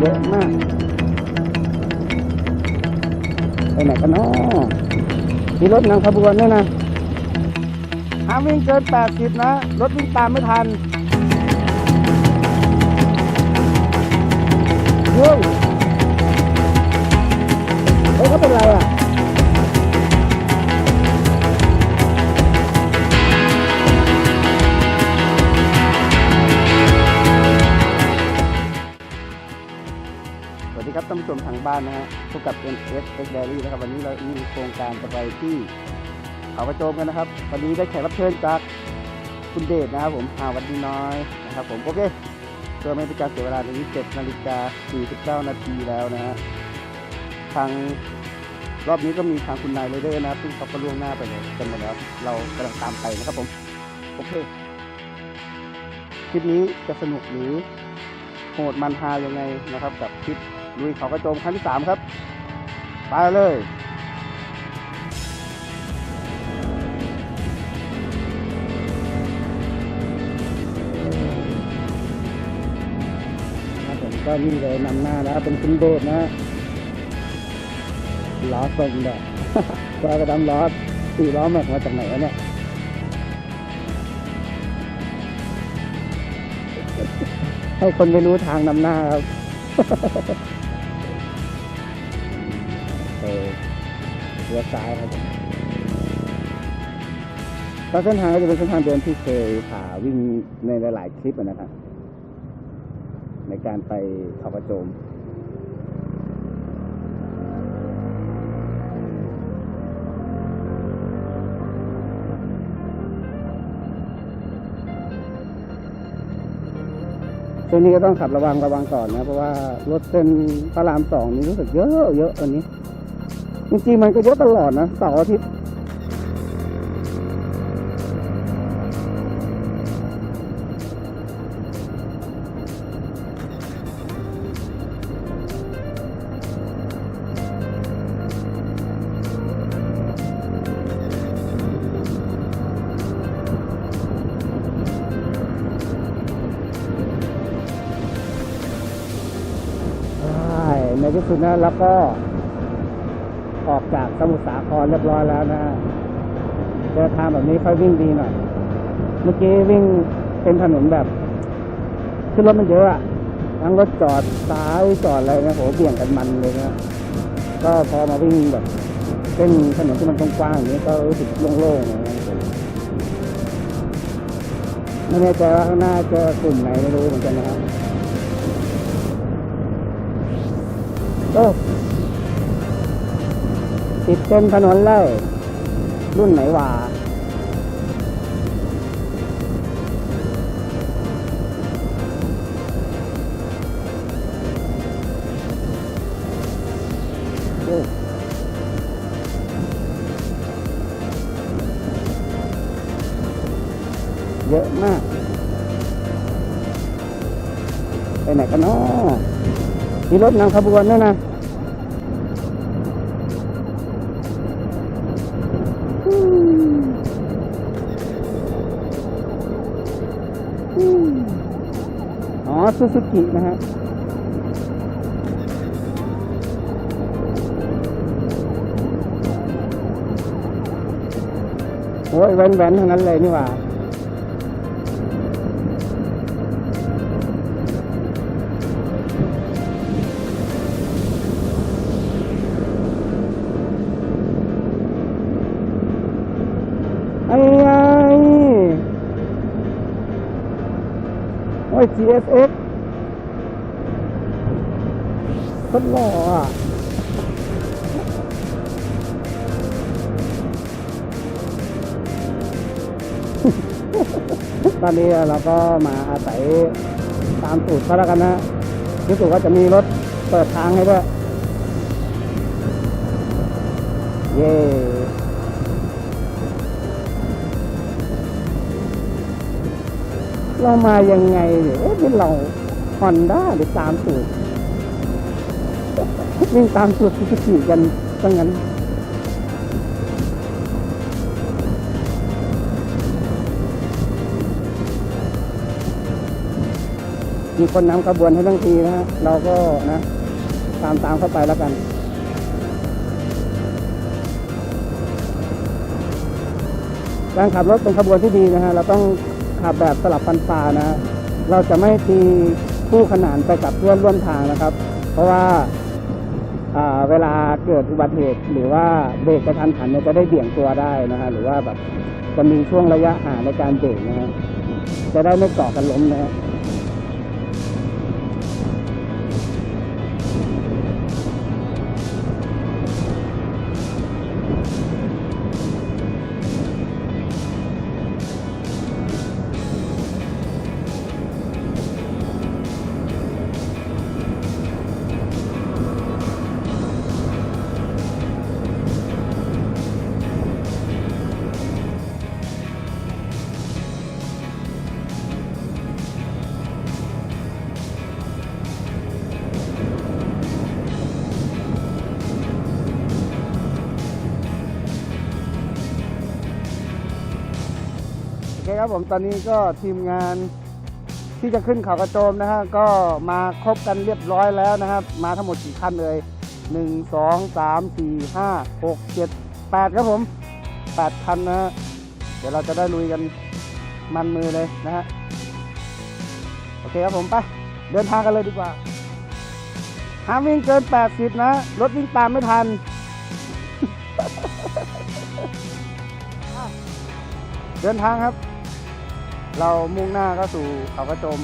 เยอะมาก ไปไหนกันเนาะมีรถนำขบวนด้วยนะห้ามวิ่งเกิน 80 นะ รถวิ่งตามไม่ทันเฮ้ยเฮ้ยเขาเป็นไรอะ ผู้ชมทางบ้านนะฮะพบกับ n s x Diary นะครับ วันนี้เรามีโครงการจะไปที่เขากระโจมกันนะครับ วันนี้ได้แขกรับเชิญจากคุณเดชนะครับผมอาวันดีน้อยนะครับผม โอเคเพื่อไม่เป็นการเสียเวลาตอนนี้7นาฬิกา49 นาทีแล้วนะฮะทางรอบนี้ก็มีทางคุณนายเลเดอร์นะครับซึ่งเขาก็ล่วงหน้าไปเลยกันหมดแล้ว เรากำลังตามไปนะครับผม โอเค คลิปนี้จะสนุกหรือโหดมันฮายังไงนะครับกับคลิป ลุยเขากระโจมครั้งที่สามครับ ไปเลยครับผมก็นี่เลยนำหน้าแล้วเป็นคุณโดดนะล้อทรงแบบก็กระดำล้อสี่ล้อแม็กมาจากไหนวะเนี่ยให้คนไม่รู้ทางนำหน้าครับ เลี้ยวซ้ายครับผมก็เส้นทางก็จะเป็นเส้นทางเดิมที่เคยผ่าวิ่งในหลาย ๆ คลิปนะครับ ในการไปเขากระโจมช่วงนี้ก็ต้องขับระวังระวังก่อนนะ เพราะว่ารถเส้นพระรามสองนี่รู้สึกเยอะเยอะอันนี้ จริงๆมันก็เยอะตลอดนะเสาร์อาทิตย์ใช่ในที่สุดนะแล้วก็ ออกจากสมุทรสาครเรียบร้อยแล้วนะเจอทางแบบนี้ค่อยวิ่งดีหน่อย เมื่อกี้วิ่งเป็นถนนแบบขึ้นรถมันเยอะอะทั้งรถจอดซ้ายจอดอะไรนะโหเบี่ยงกันมันเลยนะก็พอมาวิ่งแบบเส้นถนนที่มันกว้างๆอย่างนี้ก็รู้สึกโล่งๆอย่างนี้ยไม่แน่ใจว่าข้างหน้าเจอกลุ่มไหนไม่รู้เหมือนกันนะครับ เต็มถนนเลยรุ่นไหนวะเยอะมาก ไปไหนกันเนาะมีรถนำขบวนด้วยนะ อ๋อซูซูกินะฮะโอ้ยแว้นๆทั้งนั้นเลยนี่หว่าไอ้ไงโอ้ย GSX คนหล่ออะตอนนี้เราก็มาอาศัยตามสูตรเขาแล้วกันนะรู้สึกว่าจะมีรถเปิดทางให้ด้วยเย้เรามายังไงเนี่ยเอ๊ะนี่เราฮอนด้าหรือตามสูตร วิ่งตามสูตรสุสุกิกันซะงั้นมีคนนำขบวนให้ทั้งทีนะฮะเราก็นะ ตามตามเข้าไปแล้วกันการขับรถเป็นขบวนที่ดีนะฮะเราต้องขับแบบสลับฟันปลานะฮะเราจะไม่ตีคู่ขนานไปกับเพื่อนร่วมทางนะครับ เพราะว่า เวลาเกิดอุบัติเหตุหรือว่าเบรกกระทันหันเนี่ยจะได้เบี่ยงตัวได้นะฮะหรือว่าแบบจะมีช่วงระยะห่างในการเบรกนะฮะจะได้ไม่เกาะกันล้มนะฮะ โอเคครับผมตอนนี้ก็ทีมงานที่จะขึ้นเขากระโจมนะฮะก็มาครบกันเรียบร้อยแล้วนะครับ มาทั้งหมดกี่คันเลยหนึ่งสองสามสี่ห้าหกเจ็ดแปดครับผมแปดคันนะฮะเดี๋ยวเราจะได้ลุยกันมันมือเลยนะฮะโอเคครับผมไปเดินทางกันเลยดีกว่าห้ามวิ่งเกิน 80 นะ รถวิ่งตามไม่ทันเดินทางครับ เรามุ่งหน้าก็สู่เขากระโจม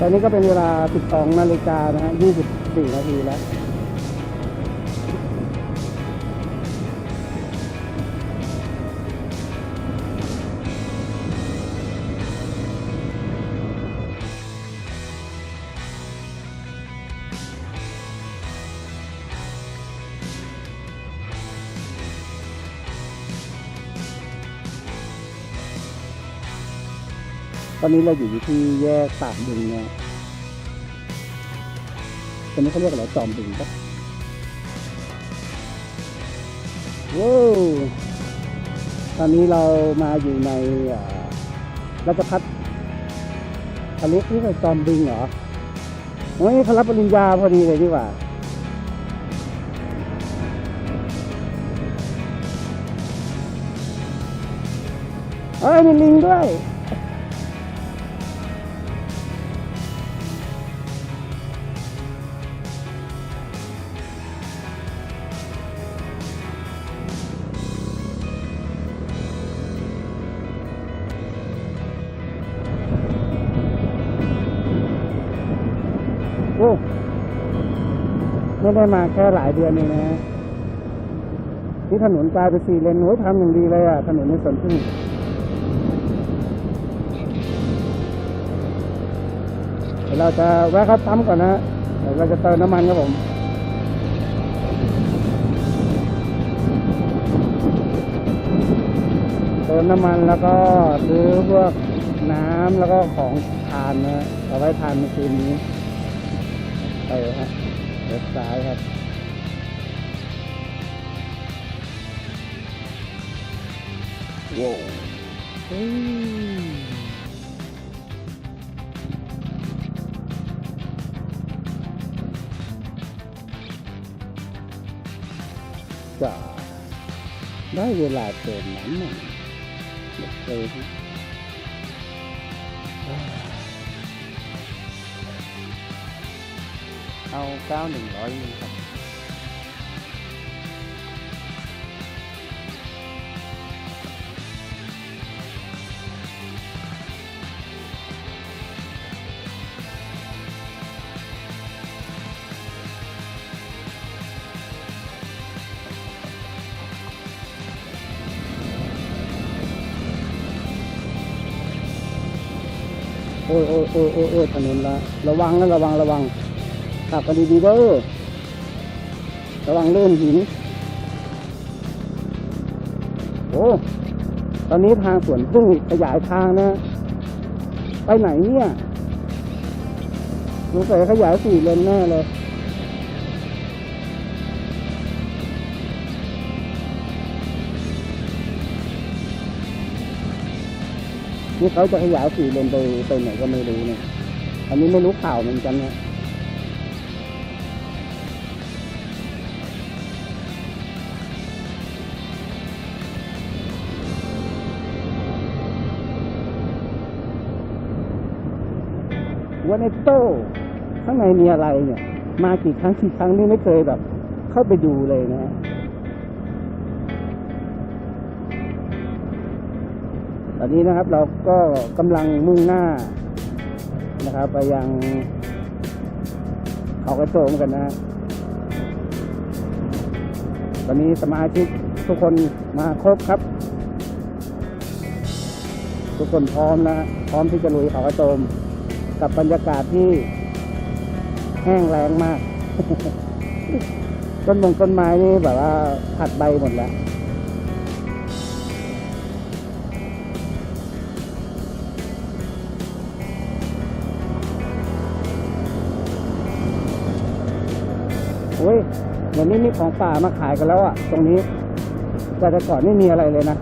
ตอนนี้ก็เป็นเวลา 12 นาฬิกานะฮะ 24 นาทีแล้ว ตอนนี้เราอยู่ที่แยกปากบึงเนี่ยตอนนี้เขาเรียกอะไรจอมบึงปะว้าวตอนนี้เรามาอยู่ในราชพัฒทะลุที่เป็นจอมบึงเหรอโอ้ยเขารับปริญญาพอดีเลยดีกว่าเอ้ยมีลิงด้วย ไม่ได้มาแค่หลายเดือนเองนะที่ถนนกลายเป็นสี่เลนโอ้ยทำอย่างดีเลยอะ ถนนในสวนพึ่งเดี๋ยวเราจะแวะเข้าปั๊มก่อนนะเดี๋ยวเราจะเติมน้ำมันครับผมเติมน้ำมันแล้วก็ซื้อพวกน้ำแล้วก็ของทานนะเอาไว้ทานในคืนนี้ไปฮะ เลี้ยวซ้ายครับว้าวจ้าได้เวลาเติมน้ำมันเดี๋ย เอาเก้าหนึ่งร้อยครับโอ้ยโอ้ยโอ้ยโอ้ยโอ้ยถนนละระวังนะระวังระวัง ขับไปดีๆเด้อระวังเลื่อนหิน โอ้ตอนนี้ทางสวนพึ่งขยายทางนะ ไปไหนเนี่ยสงสัยขยายสี่เลนแน่เลยนี่เขาจะขยายสี่เลนไปไปไหนก็ไม่รู้เนี่ย อันนี้ไม่รู้ข่าวเหมือนกันเนี่ย วันเอสโตข้างในมีอะไรเนี่ย มากี่ครั้งกี่ครั้งนี่ไม่เคยแบบ เข้าไปดูเลยนะตอนนี้นะครับเราก็กำลังมุ่งหน้านะครับ ไปยังเขากระโจมกันนะตอนนี้สมาชิกทุกคนมาครบครับ ทุกคนพร้อมนะพร้อมที่จะลุยเขากระโจม กับบรรยากาศที่แห้งแล้งมาก ต้นมงต้นไม้นี่แบบว่าผัดใบหมดแล้วโอ้ยเดี๋ยวนี้มีของป่ามาขายกันแล้วอะ ตรงนี้ แต่แต่ก่อนไม่มีอะไรเลยนะ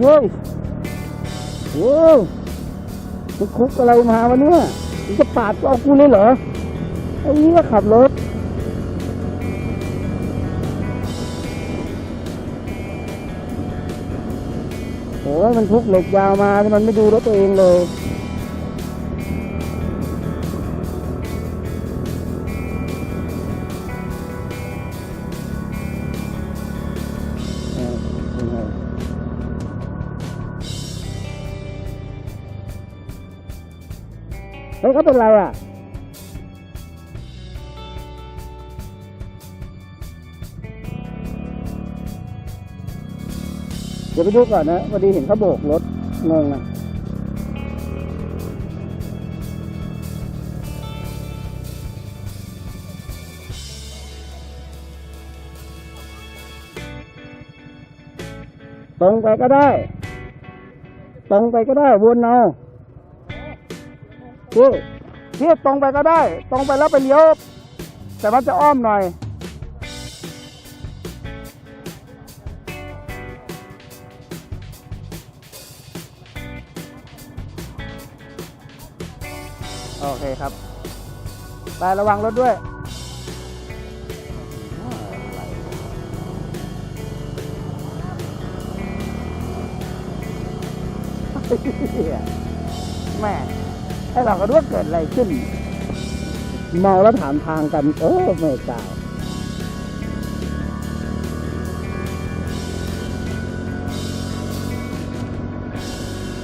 เย้ยโอ้มึงคุกอะไรมาวะเนี่ยมึงจะปาดเอากูเลยเหรอไอ้นี่ก็ขับรถโอ้ยมันทุกเหล็กยาวมาที่มันไม่ดูรถตัวเองเลย ฮ้ยเขาเป็นไรอะเดี๋ยวไปดูก่อนนะพอดีเห็นเขาโบกรถงงอะตรงไปก็ได้ ตรงไปก็ได้วนเอา พี่พี่ตรงไปก็ได้ ตรงไปแล้วไปเลี้ยว แต่มันจะอ้อมหน่อย โอเคครับ ไประวังรถด้วยแม่ ไอเราก็รู้ว่าเกิดอะไรขึ้นเมาแล้วถามทางกัน โอ้ไม่กล่าว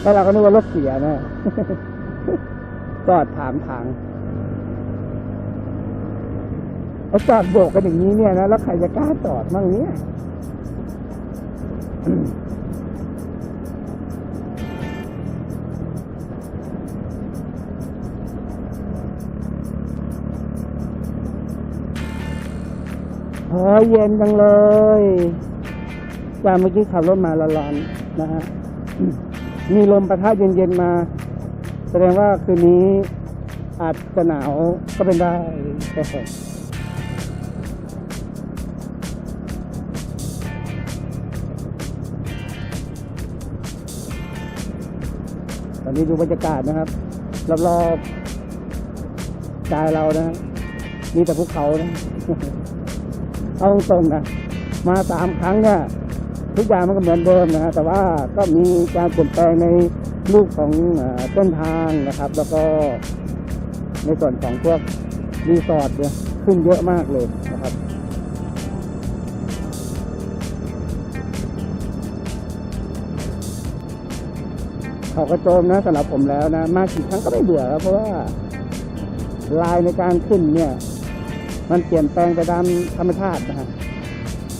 แล้วเราก็นึกว่ารถเสียนะจอดถามทางเอาจอดโบกกันอย่างนี้เนี่ยนะ แล้วใครจะกล้าจอดมั่งเนี่ย โอ้ยเย็นจังเลยจากเมื่อกี้ขับรถมาร้อนๆนะฮะ มีลมประทะเย็นๆมา แสดงว่าคืนนี้อาจจะหนาวก็เป็นได้ตอนนี้ดูบรรยากาศนะครับ รอบๆกายเรานะฮะมีแต่ภูเขานะ เอาตรงนะมาสามครั้งเนี่ยทุกอย่างมันก็เหมือนเดิมนะฮะแต่ว่าก็มีการเปลี่ยนแปลงในรูปของเส้นทางนะครับ แล้วก็ในส่วนของพวกรีสอร์ทเนี่ยขึ้นเยอะมากเลยนะครับเขากระโจมนะสำหรับผมแล้วนะ มากี่ครั้งก็ไม่เบื่อครับเพราะว่าลายในการขึ้นเนี่ย มันเปลี่ยนแปลงไปตามธรรมชาตินะฮะ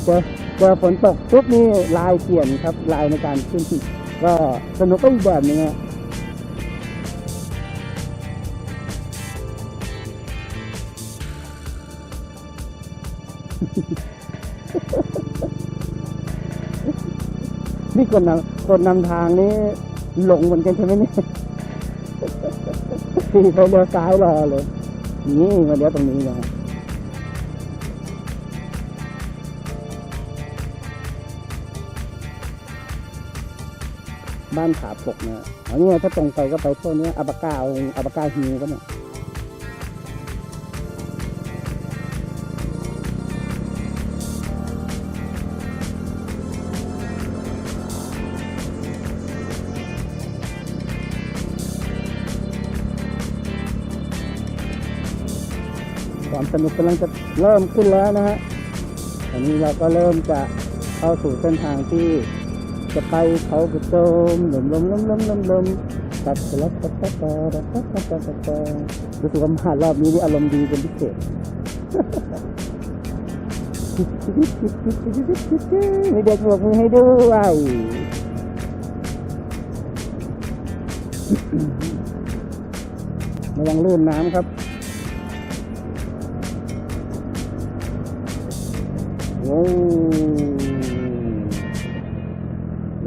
เจอเจอฝนตกปุ๊บนี่ลายเปลี่ยนครับลายในการขึ้นก็สนุกก็อีกแบบนึงอะนี่คนนำคนนำทางนี้หลงเหมือนกันใช่ไหมเนี่ยสี่เขาเลี้ยวซ้ายรอเลย นี่มาเลี้ยวตรงนี้นะ บ้านขาปกนะอันนี้ถ้าตรงไปก็ไปพวกเนี้อัปปะก้าอัปปะก้าฮิวก็เนี่ยความสนุกกำลังจะเริ่มขึ้นแล้วนะฮะอันนี้เราก็เริ่มจะเข้าสู่เส้นทางที่ จะไปเขาก็จมลมลมลมลมลมลมตัดสลับตัดตัดตัดตัดตัดตัดตัดรู้สึกว่ามาหารอบนี้อารมณ์ดีเป็นพิเศษมีเด็กปรบมือให้ด้วยระวังลื่นน้ำครับโอ้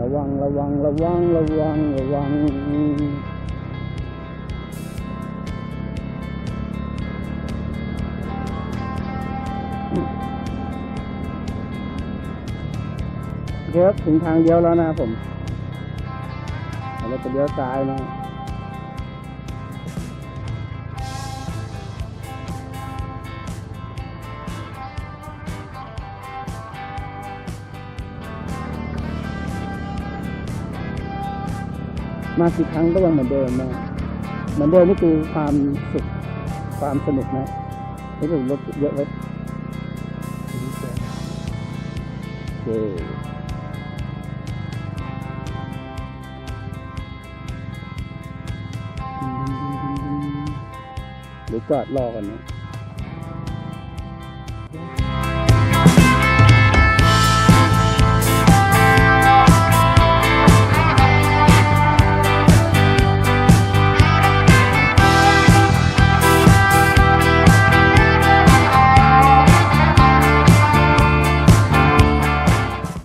ระวังระวังระวังระวังระวังเดี๋ยวถึงทางเดียวแล้วนะผมเราจะเลี้ยวซ้ายนะ มากี่ครั้งก็ยังเหมือนเดิมนะเหมือนเดิมนี่คือความสุขความสนุกนะรู้สึกรถเยอะเลยโอเคเดี๋ยวจอดรอก่อนนะ